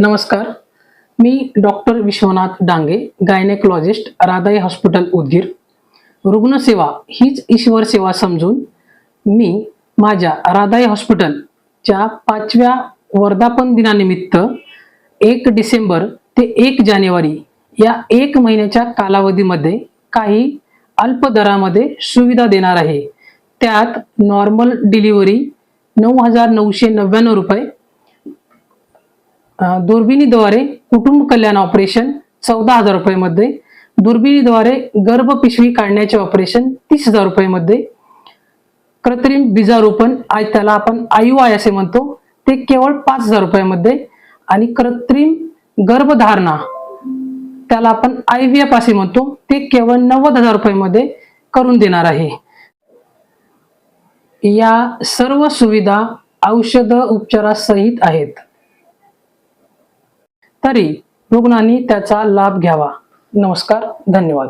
नमस्कार. मी doctor Vishwanath Dange gynaecologist Radhai hospital Udgir. रुग्णसेवा हीच ईश्वर सेवा समजून मी माझ्या राधाई हॉस्पिटलच्या पाचव्या वर्धापन दिनानिमित्त एक डिसेंबर ते एक जानेवारी या एक महिन्याच्या कालावधीमध्ये काही अल्प दरामध्ये सुविधा देणार आहे. त्यात नॉर्मल डिलिव्हरी नऊ हजार नऊशे नव्याण्णव रुपये दुर्बिणीद्वारे कुटुंब कल्याण ऑपरेशन चौदा हजार रुपयेमध्ये. दुर्बिणीद्वारे गर्भ पिशवी काढण्याचे ऑपरेशन तीस हजार रुपयेमध्ये. कृत्रिम बीजारोपण आज त्याला आपण आयुआय आय असे म्हणतो. ते केवळ पाच हजार रुपयामध्ये. आणि कृत्रिम गर्भधारणा त्याला आपण आय व्ही एफ असे म्हणतो. ते केवळ नव्वद हजार रुपयामध्ये करून देणार आहे. या सर्व सुविधा औषध उपचारासहित आहेत. तरी रुग्णांनी त्याचा लाभ घ्यावा. नमस्कार धन्यवाद.